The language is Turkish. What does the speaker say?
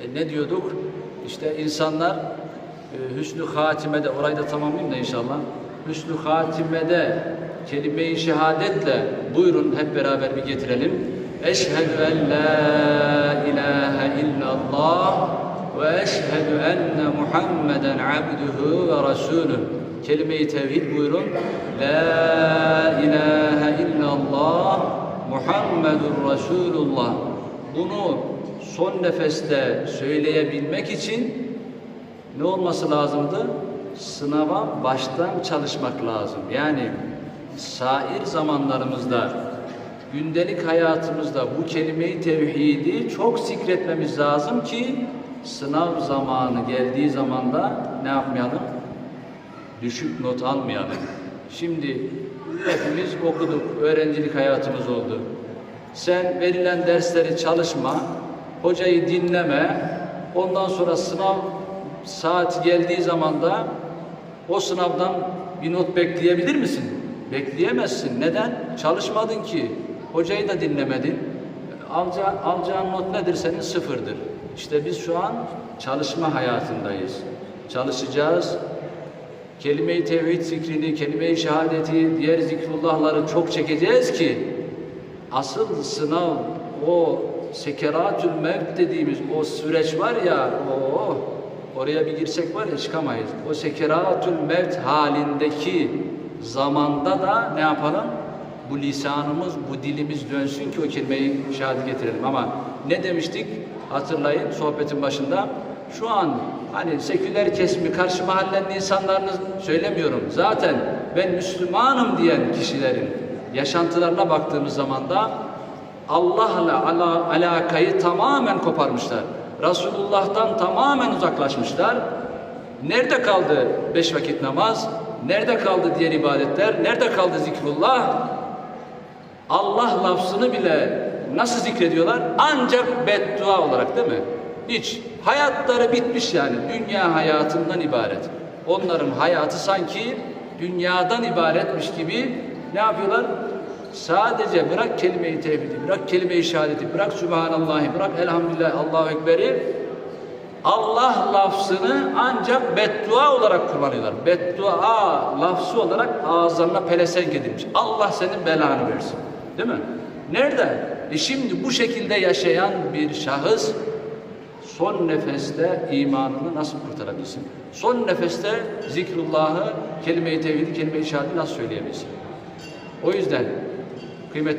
E, ne diyorduk? İşte insanlar e, hüsnü hatimede, orayı da tamamlayayım da inşallah. Hüsnü hatimede kelime-i şehadetle buyurun hep beraber bir getirelim. Eşhedü en la ilahe illallah ve eşhedü enne Muhammeden abduhu ve resulüh. Kelime-i tevhid buyurun. La ilahe illallah Muhammedur Resulullah. Bunu son nefeste söyleyebilmek için ne olması lazımdı? Sınava baştan çalışmak lazım. Yani sair zamanlarımızda, gündelik hayatımızda bu kelime-i tevhidi çok zikretmemiz lazım ki sınav zamanı geldiği zaman da ne yapmayalım? Düşük not almayalım. Şimdi hepimiz okuduk, öğrencilik hayatımız oldu. Sen verilen dersleri çalışma, hocayı dinleme, ondan sonra sınav saati geldiği zaman da o sınavdan bir not bekleyebilir misin? Bekleyemezsin. Neden? Çalışmadın ki. Hocayı da dinlemedin. Alca, alacağın not nedir senin? Sıfırdır. İşte biz şu an çalışma hayatındayız. Çalışacağız. Kelime-i tevhid zikrini, kelime-i şehadeti, diğer zikrullahları çok çekeceğiz ki asıl sınav o sekeratül mevt dediğimiz o süreç var ya o oraya bir girsek var ya çıkamayız. O sekeratül mevt halindeki zamanda da ne yapalım? Bu lisanımız, bu dilimiz dönsün ki o kelimeyi şehadet getirelim. Ama ne demiştik? Hatırlayın sohbetin başında. Şu an hani seküler kesimi karşı mahallenin insanlarını söylemiyorum. Zaten ben Müslümanım diyen kişilerin yaşantılarına baktığımız zaman da Allah'la ala, alakayı tamamen koparmışlar. Resulullah'tan tamamen uzaklaşmışlar. Nerede kaldı beş vakit namaz? Nerede kaldı diğer ibadetler? Nerede kaldı zikrullah? Allah lafzını bile nasıl zikrediyorlar? Ancak beddua olarak değil mi? Hiç. Hayatları bitmiş yani. Dünya hayatından ibaret. Onların hayatı sanki dünyadan ibaretmiş gibi ne yapıyorlar? Sadece bırak kelime-i tevhidi, bırak kelime-i şehadeti, bırak Sübhanallah'ı, bırak Elhamdülillah, Allahu Ekber'i Allah lafzını ancak beddua olarak kullanıyorlar. Beddua lafzı olarak ağızlarına pelesenk edilmiş. Allah senin belanı versin. Değil mi? Nerede? E şimdi bu şekilde yaşayan bir şahıs son nefeste imanını nasıl kurtarabilsin? Son nefeste zikrullahı, kelime-i tevhidi, kelime-i nasıl söyleyebilsin? O yüzden kıymetli